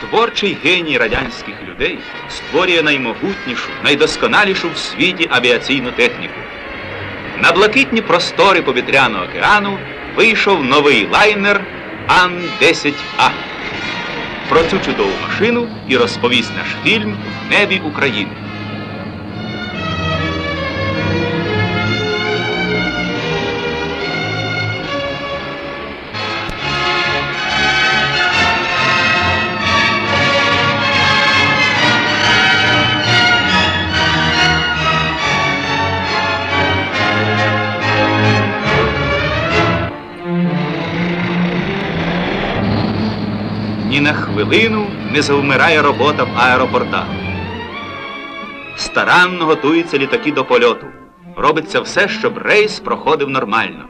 творчий геній радянських людей створює наймогутнішу, найдосконалішу в світі авіаційну техніку. На блакитні простори повітряного океану вийшов новий лайнер Ан-10А. Про цю чудову машину і розповість наш фільм В небі України. На хвилину не завмирає робота в аеропортах. Старанно готуються літаки до польоту. Робиться все, щоб рейс проходив нормально.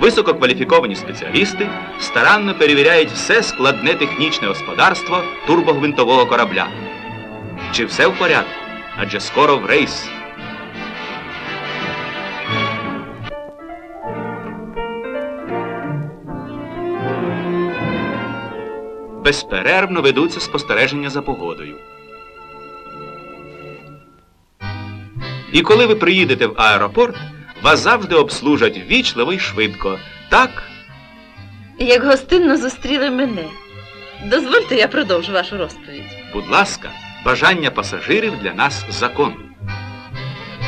Висококваліфіковані спеціалісти старанно перевіряють все складне технічне господарство турбогвинтового корабля. Чи все в порядку? Адже скоро в рейс. Безперервно ведуться спостереження за погодою. І коли ви приїдете в аеропорт, вас завжди обслужать ввічливо і швидко. Так, Як гостинно зустріли мене. Дозвольте, я продовжу вашу розповідь. будь ласка, бажання пасажирів для нас закон.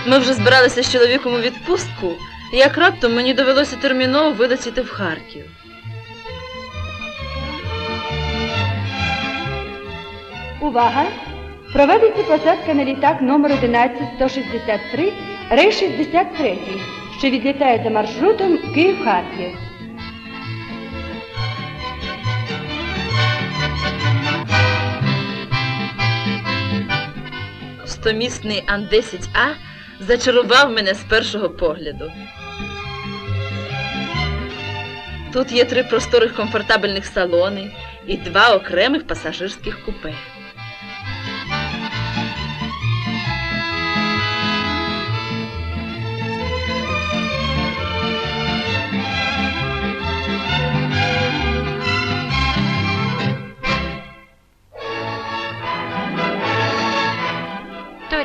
Ми вже збиралися з чоловіком у відпустку, як раптом мені довелося терміново вилетіти в Харків. Увага! Проводиться посадка на літак номер 11163, рейс 63, що відлітає за маршрутом Київ-Харків. Стомісний Ан-10А зачарував мене з першого погляду. Тут є три просторих комфортабельних салони і два окремих пасажирських купе.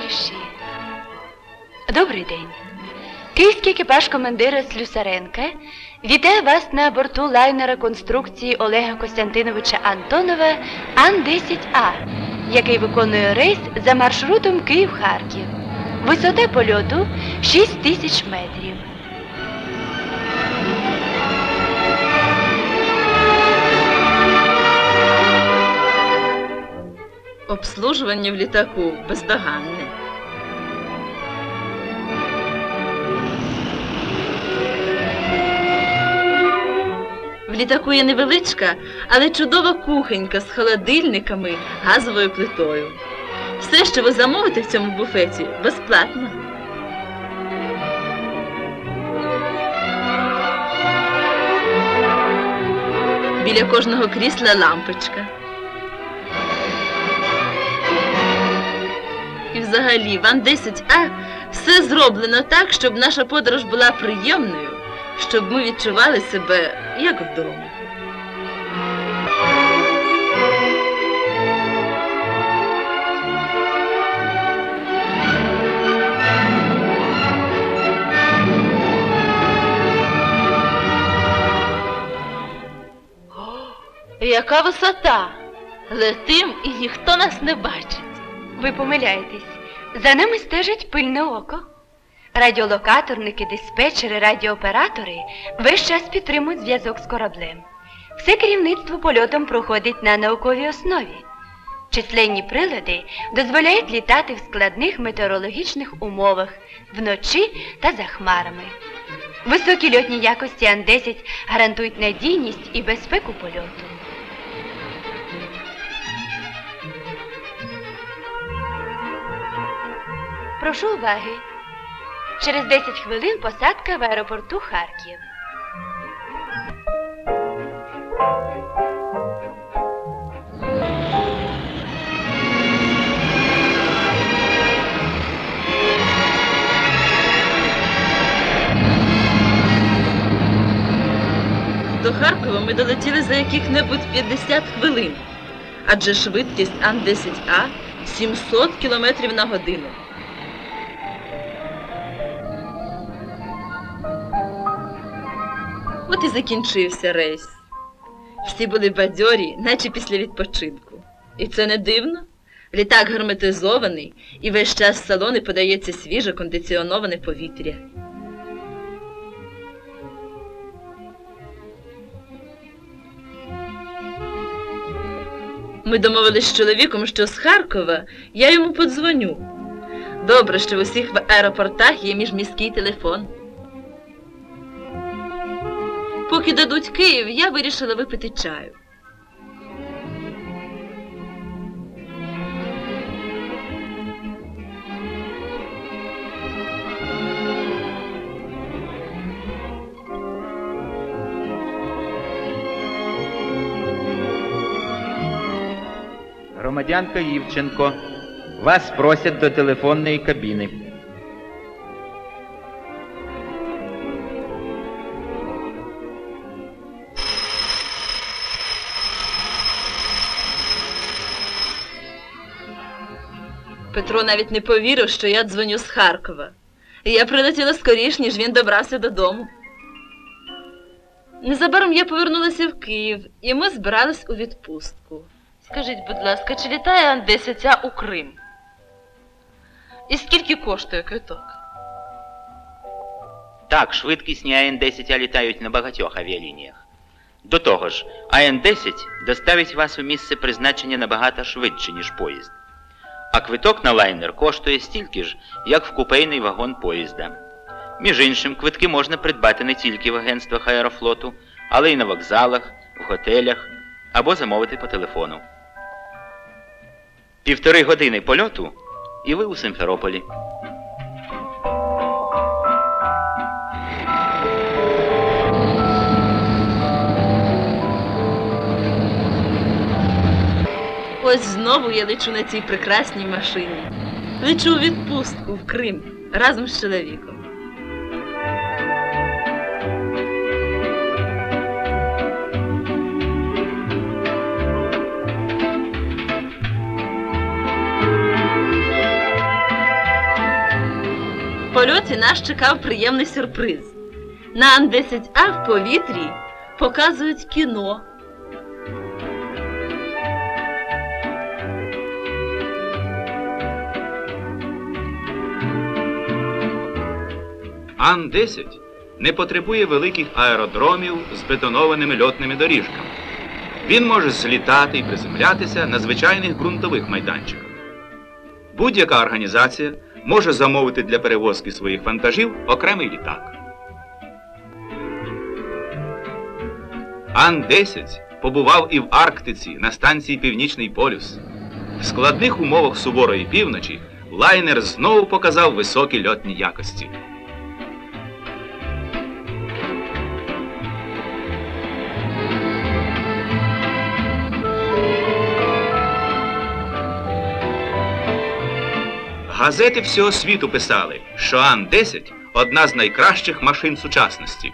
Товариші, добрий день. Київський екіпаж командира Слюсаренка вітає вас на борту лайнера конструкції Олега Костянтиновича Антонова Ан-10А, який виконує рейс за маршрутом Київ-Харків. Висота польоту 6 тисяч метрів. Обслужування в літаку бездоганне. В літаку є невеличка, але чудова кухонька з холодильниками, газовою плитою. Все, що ви замовите в цьому буфеті, безплатно. Біля кожного крісла лампочка. Взагалі, в Ан-10А все зроблено так, щоб наша подорож була приємною, щоб ми відчували себе як вдома. Яка висота! Летим і ніхто нас не бачить. Ви помиляєтесь. За нами стежить пильне око. Радіолокаторники, диспетчери, радіооператори весь час підтримують зв'язок з кораблем. Все керівництво польотом проходить на науковій основі. Численні прилади дозволяють літати в складних метеорологічних умовах вночі та за хмарами. Високі льотні якості Ан-10 гарантують надійність і безпеку польоту. Прошу уваги. Через 10 хвилин посадка в аеропорту Харків. До Харкова ми долетіли за яких-небудь 50 хвилин. адже швидкість Ан-10А 700 км на годину. От і закінчився рейс. Всі були бадьорі, наче після відпочинку. І це не дивно. Літак герметизований, і весь час з салони подається свіже кондиціоноване повітря. Ми домовились з чоловіком, що з Харкова я йому подзвоню. Добре, що в усіх в аеропортах є міжміський телефон. Поки дадуть Київ, я вирішила випити чаю. Громадянка Євченко, вас просять до телефонної кабіни. Петро навіть не повірив, що я дзвоню з Харкова. Я прилетіла скоріш, ніж він добрався додому. Незабаром я повернулася в Київ, і ми збирались у відпустку. Скажіть, будь ласка, чи літає Ан-10 у Крим? І скільки коштує квиток? Так, швидкісні АН-10 літають на багатьох авіалініях. До того ж, АН-10 доставить вас у місце призначення набагато швидше, ніж поїзд. А квиток на лайнер коштує стільки ж, як в купейний вагон поїзда. Між іншим, квитки можна придбати не тільки в агентствах аерофлоту, але й на вокзалах, в готелях або замовити по телефону. Півтори години польоту, і ви у Симферополі. Ось знову я лечу на цій прекрасній машині. Лечу у відпустку в Крим разом з чоловіком. Польоті нас чекав приємний сюрприз. На Ан-10А в повітрі показують кіно. Ан-10 не потребує великих аеродромів з бетонованими льотними доріжками. Він може злітати і приземлятися на звичайних ґрунтових майданчиках. Будь-яка організація може замовити для перевозки своїх вантажів окремий літак. Ан-10 побував і в Арктиці на станції Північний полюс. В складних умовах суворої півночі лайнер знову показав високі льотні якості. Газети всього світу писали, що Ан-10 одна з найкращих машин сучасності.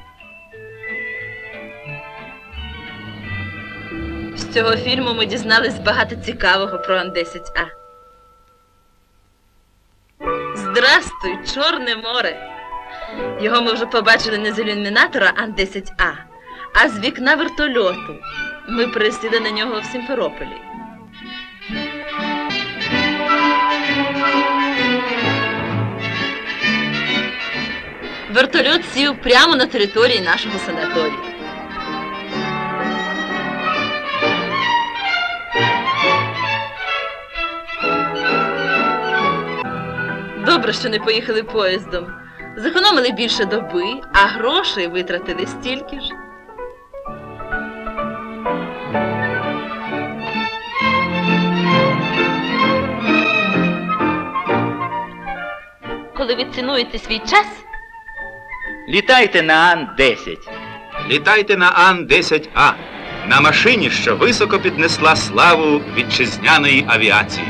З цього фільму ми дізнались багато цікавого про Ан-10А. Здрастуй, Чорне море! Його ми вже побачили не з ілюмінатора Ан-10А, а з вікна вертольоту. Ми присіли на нього в Сімферополі. Вертольот сів прямо на території нашого санаторію. Добре, що не поїхали поїздом. Зекономили більше доби, а грошей витратили стільки ж. Коли ви цінуєте свій час, Літайте на Ан-10. Літайте на Ан-10А на машині, що високо піднесла славу вітчизняної авіації.